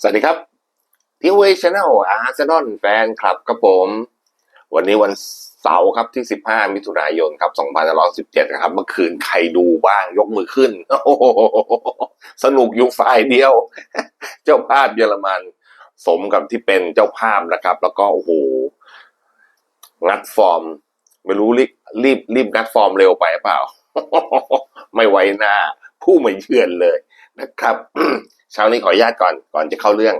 สวัสดีครับทีวีชแนลอาร์เซนอลแฟนคลับครับผม วันนี้วันเสาร์ครับที่ 15 มิถุนายนครับ2517นะครับ เมื่อคืนใครดูบ้างยกมือขึ้น โอ้โหสนุกอยู่ฝ่ายเดียว เจ้าภาพเยอรมัน สมกับที่เป็นเจ้าภาพนะครับ แล้วก็โอ้โหงัดฟอร์ม ไม่รู้รีบรีบรีบงัดฟอร์มเร็วไปเปล่า ไม่ไว้หน้า ผู้ไม่เชื่อนเลย นะครับเช้านี้ขออนุญาตก่อนก่อนจะเข้าเรื่อง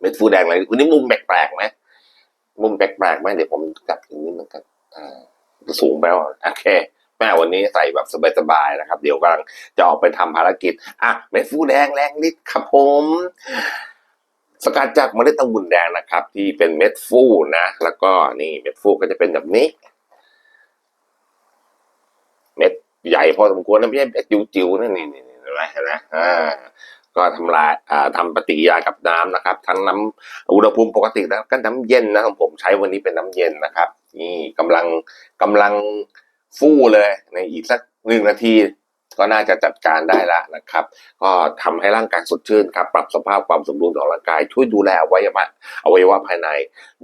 เม็ดฟูแดงอะไรวันนี้มุมแปลกๆไหมมุมแปลกๆไหมเดี๋ยวผมกลับอย่างนี้มันกันอ่าสูงไปว่าโอเคแม่วันนี้ใส่แบบสบายๆนะครับ เดี๋ยวกำลังจะออกไปทำภารกิจอะเม็ดฟูแดงแรงนิดครับผมสกัดจากเมล็ดองุ่นแดงนะครับ ที่เป็นเม็ดฟูนะ แล้วก็นี่เม็ดฟูก็จะเป็นแบบนี้ เม็ดใหญ่พอสมควรนะไม่ใช่เม็ดจิ๋วๆนะนี่นี่นี่ ไหมเห็นไหมอ่าก็ทำลายอ่าทำปฏิกิริยากับน้ำนะครับ ทั้งน้ำอุณหภูมิปกติแล้วก็น้ำเย็นนะของผมใช้วันนี้เป็นน้ำเย็นนะครับ นี่กำลังกำลังฟู่เลยในอีกสักหนึ่งนาทีก็น่าจะจัดการได้แล้วนะครับ ก็ทำให้ร่างกายสดชื่นครับ ปรับสภาพความสมดุลของร่างกาย ช่วยดูแลอวัยวะอวัยวะภายใน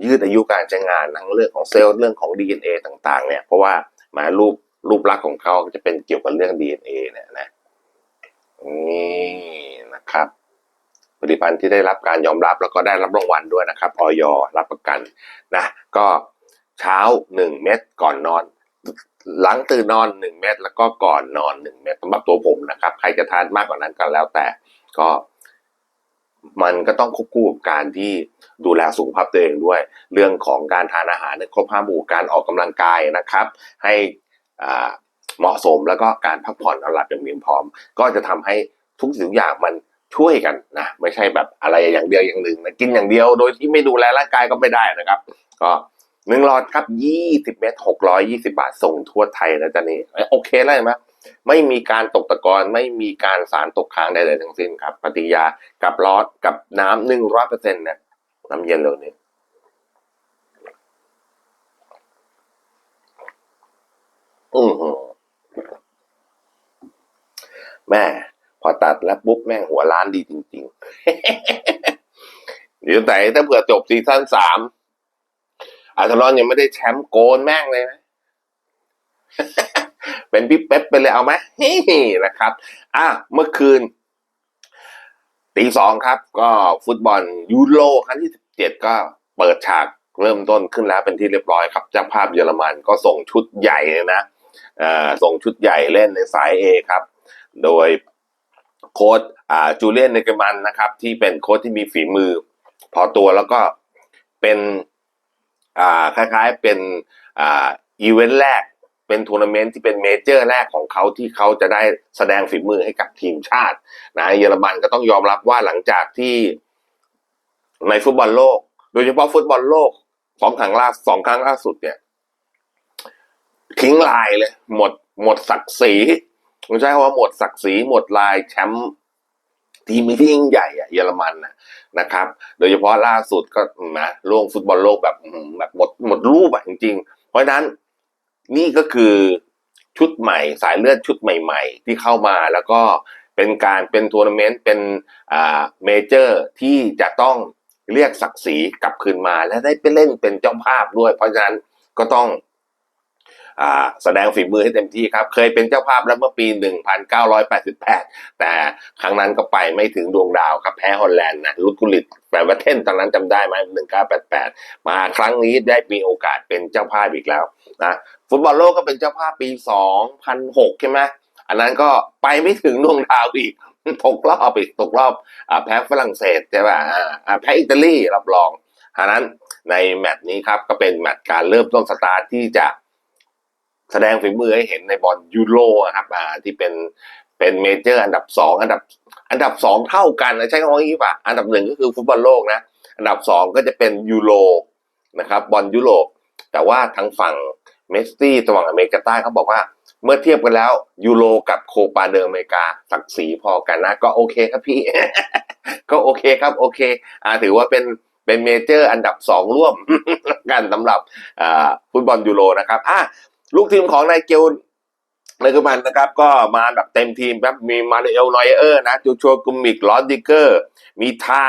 ยืดอายุการใช้งานทั้งเรื่องของเซลล์เรื่องของ DNA ต่างๆ เนี่ย เพราะว่าหมายรูปรูปลักษณ์ของเขาจะเป็นเกี่ยวกับเรื่อง DNA เนี่ยนะ นี่นะครับ ผลิตภัณฑ์ที่ได้รับการยอมรับแล้วก็ได้รับรางวัลด้วยนะครับออยรับประกันนะก็เช้าหนึ่งเม็ดก่อนนอน หลังตื่นนอนหนึ่งเม็ดแล้วก็ก่อนนอนหนึ่งเม็ดสำหรับตัวผมนะครับใครจะทานมากกว่านั้นก็แล้วแต่ก็มันก็ต้องควบคู่กับการที่ดูแลสุขภาพตัวเองด้วย เรื่องของการทานอาหารในครบห้าหมู่การออกกำลังกายนะครับ ให้อ่า เหมาะสมแล้วก็การพักผ่อนนอนหลับอย่างเพียงพร้อมก็จะทำให้ทุกสิ่งทุกอย่างมันช่วยกันนะไม่ใช่แบบอะไรอย่างเดียวอย่างหนึ่งนะกินอย่างเดียวโดยที่ไม่ดูแลร่างกายก็ไม่ได้นะครับ ก็หนึ่งหลอดครับยี่สิบเมตรหกร้อยยี่สิบาทส่งทั่วไทยนะจ๊ะนี่โอเคแล้วเห็นไหมไม่มีการตกตะกอนไม่มีการสารตกค้างใดๆทั้งสิ้นครับ ปฏิยากับร้อนกับน้ำหนึ่งร้อยเปอร์เซ็นต์เนี่ยน้ำเย็นเลยนี่อือหือ แม่พอตัดแล้วปุ๊บแม่งหัวล้านดีจริงๆเดี๋ยวแต่ถ้าเผื่อจบซีซั่นสามอาร์เซนอลยังไม่ได้แชมป์โกนแม่งเลยนะเป็นพี่เป๊ปไปเลยเอาไหมนะครับ อะเมื่อคืนตีสองครับ ก็ฟุตบอลยูโรครั้งที่สิบเจ็ดก็เปิดฉากเริ่มต้นขึ้นแล้วเป็นที่เรียบร้อยครับเจ้าภาพเยอรมันก็ส่งชุดใหญ่เลยนะอ่อส่งชุดใหญ่เล่นในสายเอครับ โดยโค้ดจูเลียนเนเกอรมันนะครับ ที่เป็นโค้ดที่มีฝีมือ พอตัวแล้วก็เป็นคล้ายๆเป็นอีเวนต์แรกเป็นทัวร์นาเมนต์ที่เป็นเมเจอร์แรกของเขาที่เขาจะได้แสดงฝีมือให้กับทีมชาตินะเยอรมันก็ต้องยอมรับว่าหลังจากที่ในฟุตบอลโลก โดยเฉพาะฟุตบอลโลกสองครั้งล่าสองครั้งล่าสุดเนี่ย ทิ้งลายเลย หมดหมดศักดิ์ศรี ผมใช้คำว่าหมดศักดิ์ศรีหมดลายแชมป์ทีมที่ยิ่งใหญ่อะเยอรมันนะนะครับ โดยเฉพาะล่าสุดก็นะล่วงฟุตบอลโลกแบบแบบหมดหมดรูปอะจริง ๆ เพราะฉะนั้นนี่ก็คือชุดใหม่ สายเลือดชุดใหม่ ๆ ที่เข้ามาแล้วก็เป็นการเป็นทัวร์นาเมนต์เป็นอ่าเมเจอร์ที่จะต้องเรียกศักดิ์ศรีกลับคืนมาและได้ไปเล่นเป็นเจ้าภาพด้วย เพราะฉะนั้นก็ต้อง แสดงฝีมือให้เต็มที่ครับ เคยเป็นเจ้าภาพแล้วเมื่อปี 1988 แต่ครั้งนั้นก็ไปไม่ถึงดวงดาวครับแพ้ฮอลแลนด์นะลุดกุลิตแปลว่าเท่นตอนนั้นจำได้ไหม1988 มาครั้งนี้ได้มีโอกาสเป็นเจ้าภาพอีกแล้วนะฟุตบอลโลกก็เป็นเจ้าภาพปี 2006 ใช่ไหมอันนั้นก็ไปไม่ถึงดวงดาวอีกตกรอบอีกตกรอบอแพ้ฝรั่งเศสใช่ป่ะแพ้อิตาลีรับรองอันนั้นในแมตช์นี้ครับก็เป็นแมตช์การเริ่มต้นสตาร์ทที่จะ แสดงฝีมือให้เห็นในบอลยูโรอะครับอ่าที่เป็นเป็นเมเจอร์อันดับสองอันดับ อันดับสองเท่ากันนะใช้คำว่าอย่างนี้ป่ะอันดับหนึ่งก็คือฟุตบอลโลกนะอันดับสองก็จะเป็นยูโรนะครับบอลยุโรปแต่ว่าทางฝั่งเมสซี่ตะวันอเมริกาใต้เขาบอกว่าเมื่อเทียบกันแล้วยูโรกับโคปาเดออเมริกาศักดิ์ศรีพอกันนะ ก็โอเคครับพี่ ก็โอเคครับโอเคอ่าถือว่าเป็นเป็นเมเจอร์อันดับสองร่วมกันสำหรับฟุตบอลยูโรนะครับอะ ลูกทีมของนายเกลในกุมันนะครับ ก็มาแบบเต็มทีมครับมีมาริเอลนอยเออร์นะจูชัวกุมิกลอสดิเกอร์ มีท่า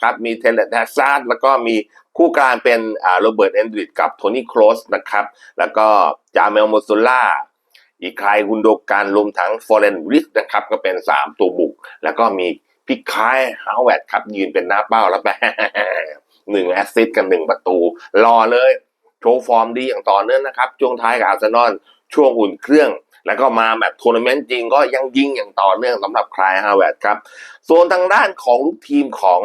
ครับมีเทเลทัสซาร์แล้วก็มีคู่กลางเป็นอ่าโรเบิร์ตแอนดริดกับโทนี่โครสนะครับ แล้วก็จาเมลโมซูล่าอีกใครกุนโดการรวมทั้งฟอร์เรนริสนะครับ ก็เป็น 3 ตัวบุก แล้วก็มีพิกคายฮาวเวดครับยืนเป็นหน้าเป้าแล้วแปหนึ่งแอสซิสต์กับหนึ่งประตู รอเลย โชว์ฟอร์มดีอย่างต่อเนื่องนะครับ ช่วงท้ายกับอาร์เซนอลช่วงอุ่นเครื่อง แล้วก็มาแบบทัวร์นาเมนต์จริงก็ยังยิงอย่างต่อเนื่องสำหรับคลายฮาวเวิร์ดครับ ส่วนทางด้านของลูกทีมของ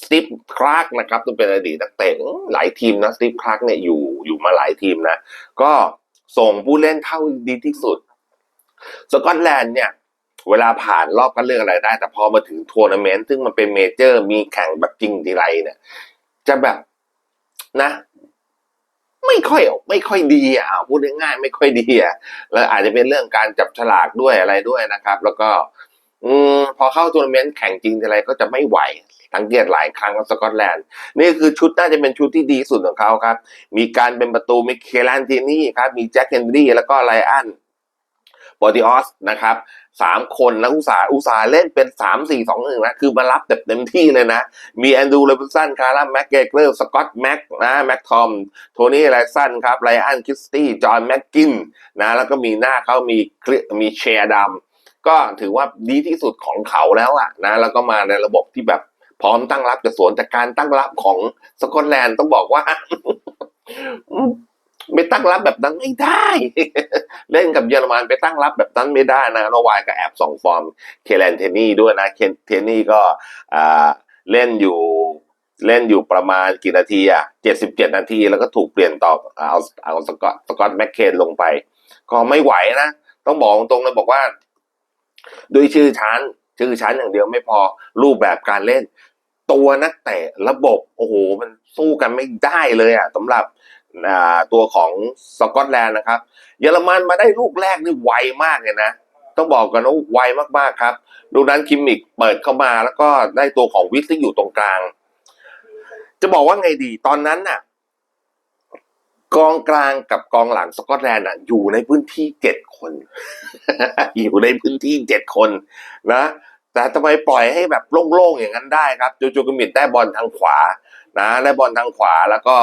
สตีฟคลาร์กนะครับต้องเป็นอดีตนักเตะหลายทีมนะสตีฟคลาร์กเนี่ยอยู่อยู่มาหลายทีมนะ ก็ส่งผู้เล่นเท่าดีที่สุด สกอตแลนด์เนี่ย เวลาผ่านรอบก็เลือกอะไรได้ แต่พอมาถึงทัวร์นาเมนต์ซึ่งมันเป็นเมเจอร์มีแข่งแบบจริงทีไรเนี่ย จะแบบนะ ไม่ค่อยไม่ค่อยดีอะพูดง่ายๆไม่ค่อยดีอะแล้วอาจจะเป็นเรื่องการจับฉลากด้วยอะไรด้วยนะครับ แล้วก็ อืมพอเข้าทัวร์นาเมนต์แข่งจริงทีไรก็จะไม่ไหวสังเกตหลายครั้งกับสกอตแลนด์ นี่คือชุดน่าจะเป็นชุดที่ดีสุดของเขาครับ มีการเป็นประตูมีเคลันตินี่ครับ มีแจ็คเฮนรี่แล้วก็ไลอันบอดิออสนะครับ สามคนแล้วอุตสาอุตสาเล่นเป็นสามสี่สองหนึ่งนะ คือมารับเต็มที่เลยนะ มีแอนดูเลเวสันคาร่าแม็กเกอร์สกอตแม็กนะแม็กทอม โทนี่ไลสันครับไลอันคิสตี้จอห์นแม็กกินนะแล้วก็มีหน้าเขามีมีเชร์ดำก็ถือว่าดีที่สุดของเขาแล้วอะนะ แล้วก็มาในระบบที่แบบพร้อมตั้งรับจากสวนแต่การตั้งรับของสกอตแลนด์ต้องบอกว่า ไม่ตั้งรับแบบนั้นไม่ได้ เล่นกับเยอรมันไปตั้งรับแบบนั้นไม่ได้นะโนวายก็แอบส่องฟอร์มเคเลนเทนี่ด้วยนะเคเทนี่ก็เล่นอยู่เล่นอยู่ประมาณกี่นาทีอะเจ็ดสิบเจ็ดนาที แล้วก็ถูกเปลี่ยนต่อเอาเอาสกอตสกอตแมคเคนลงไป ก็ไม่ไหวนะ ต้องบอกตรงๆเลยบอกว่า ด้วยชื่อชั้น ชื่อชั้นอย่างเดียวไม่พอรูปแบบการเล่น ตัวนักเตะระบบ โอ้โห มันสู้กันไม่ได้เลยอะสำหรับ ตัวของสกอตแลนด์นะครับ เยอรมันมาได้ลูกแรกนี่ไวมากเลยนะ ต้องบอกกันว่าไวมากๆครับลูกนั้นคิมมิกเปิดเข้ามาแล้วก็ได้ตัวของวิสที่อยู่ตรงกลาง จะบอกว่าไงดีตอนนั้นน่ะ กองกลางกับกองหลังสกอตแลนด์อะ อยู่ในพื้นที่เจ็ดคน อยู่ในพื้นที่เจ็ดคนนะแต่ทำไมปล่อยให้แบบโล่งๆอย่างนั้นได้ครับ จูจูกมิดได้บอลทางขวา นะ ได้บอลทางขวาแล้วก็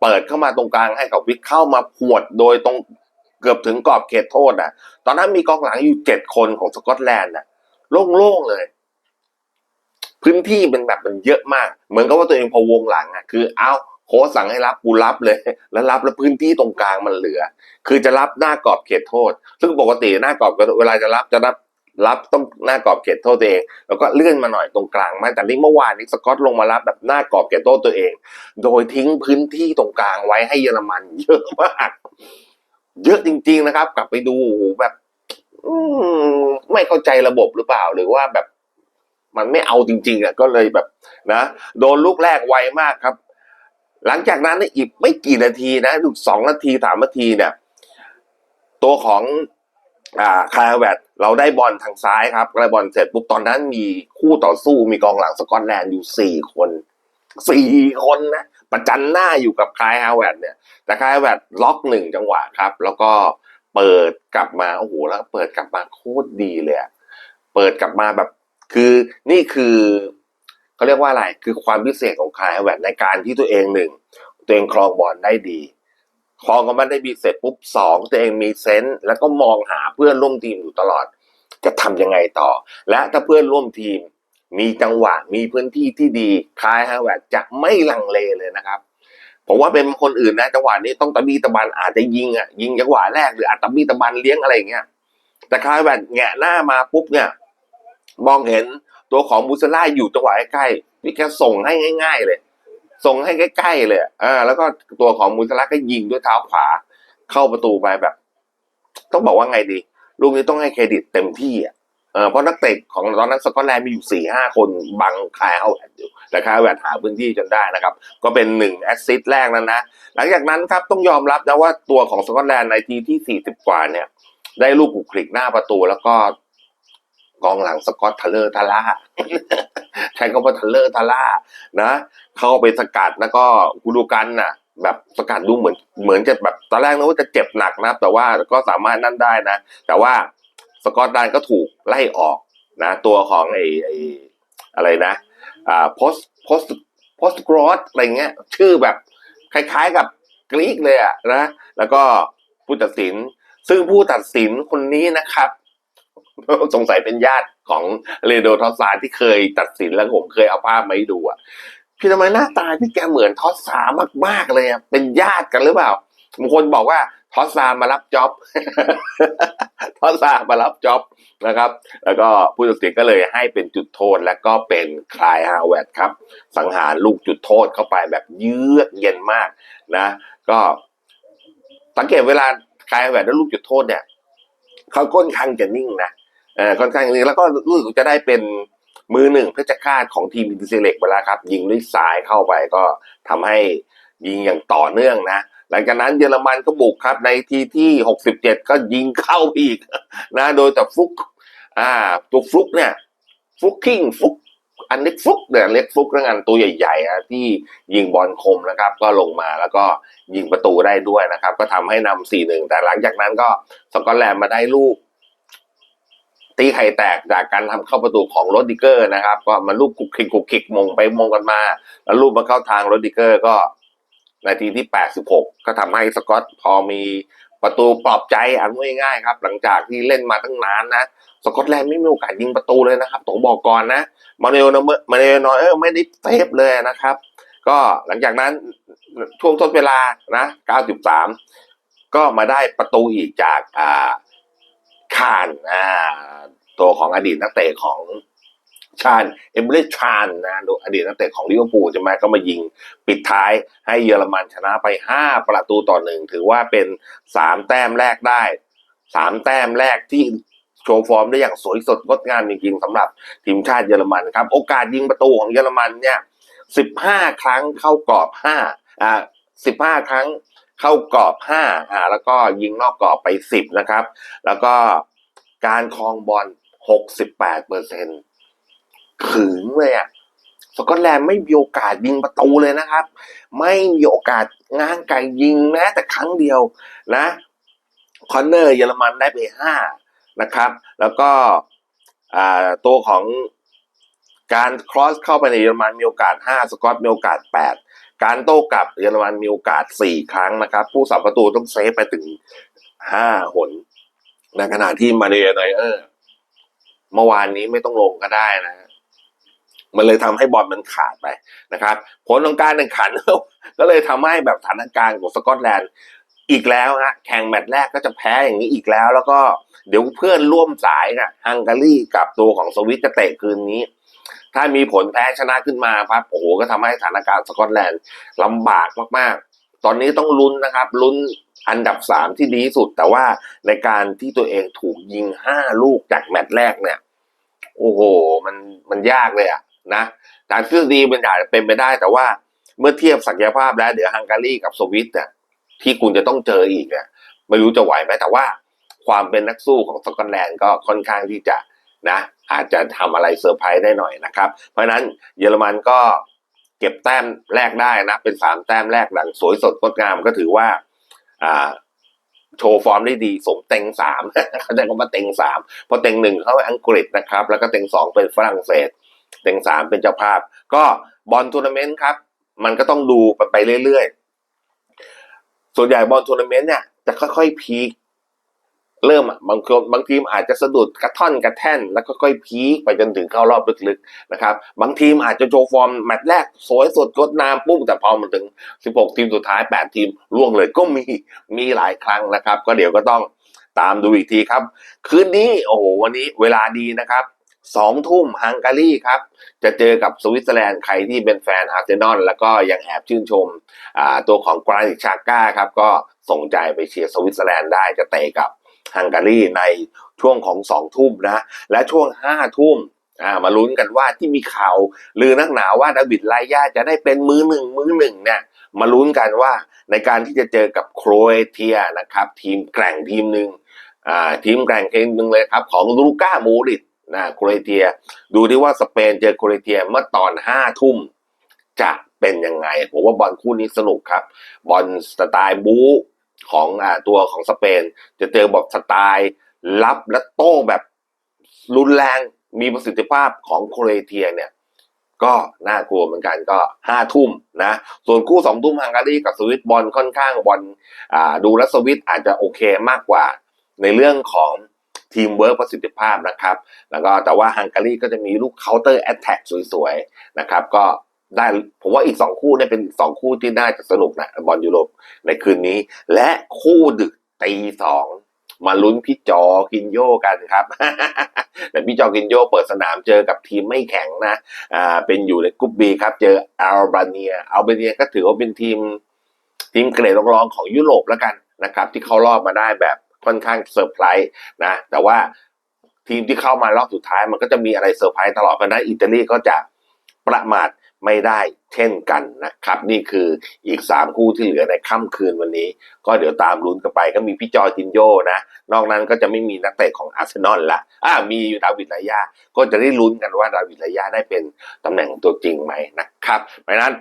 เปิดเข้ามาตรงกลางให้กับวิกเข้ามาพวดโดยตรงเกือบถึงกรอบเขตโทษอะ ตอนนั้นมีกองหลังอยู่เจ็ดคนของสกอตแลนด์อะโล่งๆเลย พื้นที่เป็นแบบมันเยอะมาก เหมือนกับว่าตัวเองพอวงหลังอะคือเอาโค้ชสั่งให้รับกูรับเลย แล้วรับแล้วพื้นที่ตรงกลางมันเหลือ คือจะรับหน้ากรอบเขตโทษ ซึ่งปกติหน้ากรอบเวลาจะรับจะรับ รับต้องหน้ากรอบเขตโทษตัวเอง แล้วก็เลื่อนมาหน่อยตรงกลางมาแต่นี่เมื่อวานนี้สกอตลงมารับแบบหน้ากรอบเขตโทษตัวเอง โดยทิ้งพื้นที่ตรงกลางไว้ให้เยอรมันเยอะมากเยอะจริง ๆนะครับ กลับไปดูแบบไม่เข้าใจระบบหรือเปล่าหรือว่าแบบมันไม่เอาจริง ๆอะก็เลยแบบนะโดนลูกแรกไวมากครับ หลังจากนั้นอีกไม่กี่นาทีนะดูสองนาทีสามนาทีเนี่ย ตัวของ อ่าคาร์แวตเราได้บอลทางซ้ายครับได้บอลเสร็จปุ๊บตอนนั้นมีคู่ต่อสู้มีกองหลังสกอตแลนด์อยู่สี่คนสี่คนนะประจันหน้าอยู่กับคายฮาวเวตเนี่ย แต่คายฮาวเวตล็อกหนึ่งจังหวะครับ แล้วก็เปิดกลับมาโอ้โหแล้วก็เปิดกลับมาโคตรดีเลยเปิดกลับมาแบบคือนี่คือเขาเรียกว่าอะไรคือความพิเศษของคายฮาวเวตในการที่ตัวเองหนึ่งตัวเองครองบอลได้ดี ครองกับมันได้บีเสร็จปุ๊บสองตัวเองมีเซนส์แล้วก็มองหาเพื่อนร่วมทีมอยู่ตลอด จะทำยังไงต่อ และถ้าเพื่อนร่วมทีม มีจังหวะมีพื้นที่ที่ดีคายฮาวเวตจะไม่ลังเลเลยนะครับผมว่าเป็นคนอื่นนะจังหวะนี้ต้องตะบีตะบันอาจจะยิงอะยิงจังหวะแรกหรืออาจตะบีตะบันเลี้ยงอะไรอย่างเงี้ยแต่คายฮาวเวตแงะหน้ามาปุ๊บเนี่ยมองเห็นตัวของมูซาล่าอยู่จังหวะใกล้ๆนี่แค่ส่งให้ง่าย ๆ เลย ส่งให้ใกล้ๆเลย อ่า แล้วก็ตัวของมูซาลาก็ยิงด้วยเท้าขวา เข้าประตูไปแบบ ต้องบอกว่าไงดี ลูกนี้ต้องให้เครดิตเต็มที่อะเพราะนักเตะของตอนนั้นสกอตแลนด์มีอยู่สี่ห้าคนบังคายเอาแวตอยู่แต่คายเอาแวตหาพื้นที่จนได้นะครับ ก็เป็นหนึ่งแอสซิสต์แรกนั้นนะ หลังจากนั้นครับต้องยอมรับนะว่าตัวของสกอตแลนด์ในทีที่สี่สิบกว่าเนี่ย ได้ลูกกุกคลิกหน้าประตูแล้วก็ กองหลังสกอตทเลอร์ทาร่าใช้คำว่าทะเลอร์ทาร่านะ เข้าไปสกัดแล้วก็กูดูกันน่ะ แบบสกัดดูเหมือนเหมือนจะแบบตอนแรกนึกว่าจะเจ็บหนักนะแต่ว่าก็สามารถนั่นได้นะ แต่ว่าสกอตแลนด์ก็ถูกไล่ออกนะ ตัวของไอ้ไอ้อะไรนะอ่า post post post g r o t อะไรเงี้ย ชื่อแบบคล้ายๆกับกรีกเลยอะนะ แล้วก็ผู้ตัดสิน ซึ่งผู้ตัดสินคนนี้นะครับ สงสัยเป็นญาติของเรโดทอสซาที่เคยตัดสินแล้วผมเคยเอาภาพมาให้ดูอะพี่ทำไมหน้าตาพี่แกเหมือนทอสซามากๆเลยอะเป็นญาติกันหรือเปล่าบางคนบอกว่าทอสซามารับจ็อบทอสซามารับจ็อบนะครับ แล้วก็ผู้ตัดสินก็เลยให้เป็นจุดโทษ แล้วก็เป็นคลายฮาวเวดครับ สังหารลูกจุดโทษเข้าไปแบบเยือกเย็นมากนะ ก็สังเกตเวลาคลายฮาวเวดแล้วลูกจุดโทษเนี่ย เขาก้นข้างจะนิ่งนะเออค่อนข้างนิ่งแล้วก็รู้สึกจะได้เป็นมือหนึ่งเพชรฆาตของทีมอินเตอร์เซเล็กไปแล้วครับ ยิงด้วยสายเข้าไปก็ทำให้ยิงอย่างต่อเนื่องนะหลังจากนั้นเยอรมันก็บุกครับในทีที่ 67 ก็ยิงเข้าอีกนะโดยแต่ฟลุกอ่าตัวฟลุกเนี่ยฟลุกคิงฟลุก อันเล็กฟุกเนี่ยเล็กฟุกแล้วกันตัวใหญ่ๆอะที่ยิงบอลคมนะครับ ก็ลงมาแล้วก็ยิงประตูได้ด้วยนะครับ ก็ทำให้นำสี่หนึ่งแต่หลังจากนั้นก็สกอตแลนด์มาได้ลูก ตีไข่แตกจากการทำเข้าประตูของโรดิเกอร์นะครับ ก็มันลูกคุกคิกคุกคิกมงไปมงกันมา แล้วลูกมาเข้าทางโรดิเกอร์ก็นาทีที่ 86 ก็ทำให้สกอตพอมีประตูปลอบใจอันง่ายๆครับ หลังจากที่เล่นมาตั้งนานนะ สกอตแลนด์ไม่มีโอกาสยิงประตูเลยนะครับต้องบอกก่อนนะมาเนลนมาเนลนอยเออร์ไม่ได้เซฟเลยนะครับ ก็หลังจากนั้นช่วงทดเวลานะ 93 ก็มาได้ประตูอีกจากอ่าคานอ่าตัวของอดีตนักเตะของชาญเอเบรชานนะอดีตนักเตะของลิเวอร์พูลใช่ไหมก็มายิงปิดท้ายให้เยอรมันชนะไป 5 ประตูต่อหนึ่งถือว่าเป็น 3 แต้มแรกได้ 3 แต้มแรกที่ โชว์ฟอร์มได้อย่างสวยสดงดงามจริงๆสำหรับทีมชาติเยอรมันครับ โอกาสยิงประตูของเยอรมันเนี่ย 15 ครั้งเข้ากรอบ 5 อ่า 15 ครั้งเข้ากรอบ 5 อ่า แล้วก็ยิงนอกกรอบไป 10 นะครับ แล้วก็การครองบอล 68เปอร์เซ็นต์ขึงเลยอะสกอตแลนด์ไม่มีโอกาสยิงประตูเลยนะครับ ไม่มีโอกาสง้างไก่ยิงแม้แต่ครั้งเดียวนะ คอนเนอร์เยอรมันได้ไปห้า นะครับ แล้วก็ตัวของการครอสเข้าไปในเยอรมันมีโอกาสห้าสกอตมีโอกาสแปดการโต้กลับเยอรมันมีโอกาสสี่ครั้งนะครับ ผู้สับประตูต้องเซฟไปถึงห้าหน ในขณะที่มาเดนอยเออร์เมื่อวานนี้ไม่ต้องลงก็ได้นะ มันเลยทำให้บอลมันขาดไปนะครับ ผลของการแข่งขัน ก็เลยทำให้แบบสถานการณ์ของสกอตแลนด์ อีกแล้วฮะแข่งแมตช์แรกก็จะแพ้อย่างนี้อีกแล้ว แล้วก็เดี๋ยวเพื่อนร่วมสายนะฮังการีกับตัวของสวิตจะเตะคืนนี้ ถ้ามีผลแพ้ชนะขึ้นมาครับโอ้โหก็ทำให้สถานการณ์สกอตแลนด์ลำบากมากๆ ตอนนี้ต้องลุ้นนะครับลุ้นอันดับสามที่ดีที่สุด แต่ว่าในการที่ตัวเองถูกยิงห้าลูกจากแมตช์แรกเนี่ย โอ้โห มันมันยากเลยอะนะแต่ทฤษฎีมันอาจจะเป็นไปได้ แต่ว่าเมื่อเทียบศักยภาพแล้วเดี๋ยวฮังการีกับสวิตเนี่ย ที่คุณจะต้องเจออีกเนี่ยไม่รู้จะไหวไหมแต่ว่าความเป็นนักสู้ของสกอตแลนด์ก็ค่อนข้างที่จะนะอาจจะทำอะไรเซอร์ไพรส์ได้หน่อยนะครับ เพราะฉะนั้นเยอรมันก็เก็บแต้มแรกได้นะ เป็นสามแต้มแรกหลังสวยสดงดงามก็ถือว่าอ่าโชว์ฟอร์มได้ดีสมเต็งสามเขาใจคำว่าเต็งสามเพราะเต็งหนึ่งเขาอังกฤษนะครับ แล้วก็เต็งสองเป็นฝรั่งเศส เต็งสามเป็นเจ้าภาพ ก็บอลทัวร์นาเมนต์ครับ มันก็ต้องดูไปเรื่อยๆ ส่วนใหญ่บอลทัวร์นาเมนต์เนี่ยจะค่อยๆพีคเริ่มอะบางคนบางทีมอาจจะสะดุดกระท่อนกระแท่น แล้วก็ค่อยพีคไปจนถึงเข้ารอบลึกๆนะครับบางทีมอาจจะโชว์ฟอร์มแมตช์แรก สวยสดงดงามปุ๊บแต่พอมาถึง 16 ทีมสุดท้าย 8 ทีมล่วงเลยก็มีมีหลายครั้งนะครับ ก็เดี๋ยวก็ต้องตามดูอีกทีครับ คืนนี้โอ้โหวันนี้เวลาดีนะครับ สองทุ่มฮังการีครับ จะเจอกับสวิตเซอร์แลนด์ใครที่เป็นแฟนอาร์เซนอลแล้วก็ยังแอบชื่นชมตัวของกรานิชาก้าครับ ก็ส่งใจไปเชียร์สวิตเซอร์แลนด์ได้จะเตะกับฮังการีในช่วงของสองทุ่มนะ และช่วงห้าทุ่มมาลุ้นกันว่าที่มีข่าวลือนักหนาว่าดาวิดไลยาจะได้เป็นมือหนึ่งมือหนึ่งเนี่ยมาลุ้นกันว่าในการที่จะเจอกับโครเอเชียนะครับ ทีมแกร่งทีมหนึ่งทีมแกร่งทีมหนึ่งเลยครับ ของลูก้าโมริต นะโครเอเชีย ดูที่ว่าสเปนเจอโครเอเชียเมื่อตอนห้าทุ่มจะเป็นยังไง ผมว่าบอลคู่นี้สนุกครับ บอลสไตล์บู๊ของอ่าตัวของสเปน จะเจอบอลสไตล์รับและโต้แบบรุนแรงมีประสิทธิภาพของโครเอเชียเนี่ย ก็น่ากลัวเหมือนกันก็ห้าทุ่มนะ ส่วนคู่สองทุ่มฮังการีกับสวิตบอลค่อนข้างบอลอ่าดูแลสวิตอาจจะโอเคมากกว่า ในเรื่องของ ทีมเวิร์กประสิทธิภาพนะครับ แล้วก็แต่ว่าฮังการีก็จะมีลูกเคาน์เตอร์แอตแทกสวยๆนะครับ ก็ได้ผมว่าอีกสองคู่เนี่ยเป็นสองคู่ที่น่าจะสนุกนะบอลยุโรปในคืนนี้ และคู่ดึกตีสองมาลุ้นพี่จอกินโยกันครับ แต่พี่จอกินโยเปิดสนามเจอกับทีมไม่แข็งนะอ่าเป็นอยู่ในกรุ๊ปบีครับ เจออัลบาเนียอัลบาเนียก็ถือว่าเป็นทีมทีมเกรดรองๆของยุโรปแล้วกันนะครับ ที่เข้ารอบมาได้แบบ ค่อนข้างเซอร์ไพรส์นะ แต่ว่าทีมที่เข้ามารอบสุดท้ายมันก็จะมีอะไรเซอร์ไพรส์ตลอดเพราะนั้นอิตาลีก็จะประมาทไม่ได้เช่นกันนะครับ นี่คืออีกสามคู่ที่เหลือในค่ำคืนวันนี้ ก็เดี๋ยวตามลุ้นกันไปก็มีพี่จอร์จินโยนะ นอกนั้นก็จะไม่มีนักเตะของอาร์เซนอลละอ่ามีอยู่ดาวิดลายา ก็จะได้ลุ้นกันว่าดาวิดลายาได้เป็นตำแหน่งตัวจริงไหมนะครับเพราะนั้น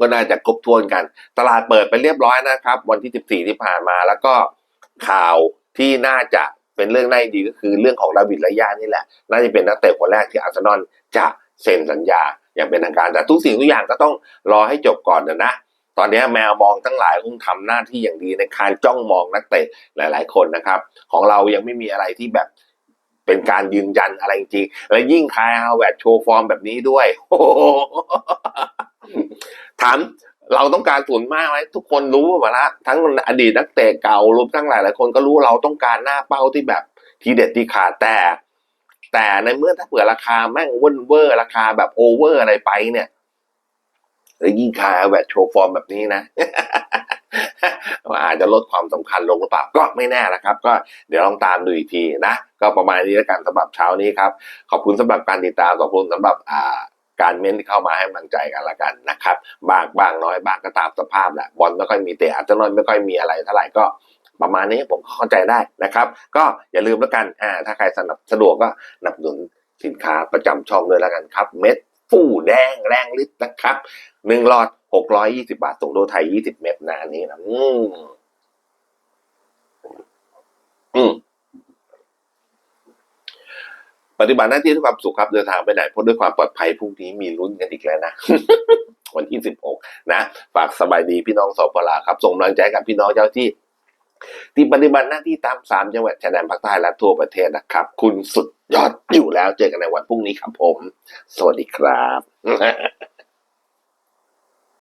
ก็น่าจะครบถ้วนกัน ตลาดเปิดไปเรียบร้อยนะครับ วันที่ 14 ที่ผ่านมาแล้วก็ ข่าวที่น่าจะเป็นเรื่องน่ายินดีก็คือเรื่องของดาวิดลายานี่แหละ น่าจะเป็นนักเตะคนแรกที่อาร์เซนอลจะเซ็นสัญญาอย่างเป็นทางการ แต่ทุกสิ่งทุกอย่างก็ต้องรอให้จบก่อนนะนะตอนนี้แมวมองทั้งหลายคงทำหน้าที่อย่างดีในการจ้องมองนักเตะหลาย ๆ คนนะครับ ของเรายังไม่มีอะไรที่แบบเป็นการยืนยันอะไรจริงและยิ่งคายฮาวเวิร์ดโชว์ฟอร์มแบบนี้ด้วยถาม เราต้องการส่วนมากไหมทุกคนรู้หมดละทั้งอดีตนักเตะเก่ารวมทั้งหลายหลายคนก็รู้เราต้องการหน้าเป้าที่แบบทีเด็ดที่ขาดแต่ แต่ในเมื่อถ้าเผื่อราคาแม่งเว่นเวอร์ราคาแบบโอเวอร์อะไรไปเนี่ยแล้วยิ่งคาแบบโชว์ฟอร์มแบบนี้นะอาจจะลดความสำคัญลงหรือเปล่าก็ไม่แน่นะครับ ก็เดี๋ยวลองตามดูอีกทีนะ ก็ประมาณนี้แล้วกันสำหรับเช้านี้ครับ ขอบคุณสำหรับการติดตามขอบคุณสำหรับอ่า การเม้นที่เข้ามาให้กำลังใจกันละกันนะครับบางบางน้อยบางก็ตามสภาพแหละบอลไม่ค่อยมีเตะอาร์เซนอลไม่ค่อยมีอะไรเท่าไหร่ก็ประมาณนี้ผมเข้าใจได้นะครับ ก็อย่าลืมแล้วกันอ่าถ้าใครสนับสะดวกก็สนับสนุนสินค้าประจำช่องด้วยแล้วกันครับ เม็ดฟู่แดงแรงฤทธิ์นะครับหนึ่งหลอดหกร้อยยี่สิบาทส่งโดไทยยี่สิบเม็ดนะอันนี้นะอืมอืม ปฏิบัติหน้าที่ด้วยความสุขครับเดินทางไปไหนพ้นด้วยความปลอดภัยพรุ่งนี้มีลุ้นกันอีกแล้วนะวันที่สิบหกนะฝากสบายดีพี่น้องสปลาครับส่งกำลังใจกับพี่น้องเจ้าที่ ที่ปฏิบัติหน้าที่ตามสามจังหวัดชายแดนภาคใต้และทั่วประเทศนะครับ คุณสุดยอดอยู่แล้วเจอกันในวันพรุ่งนี้ครับผม สวัสดีครับ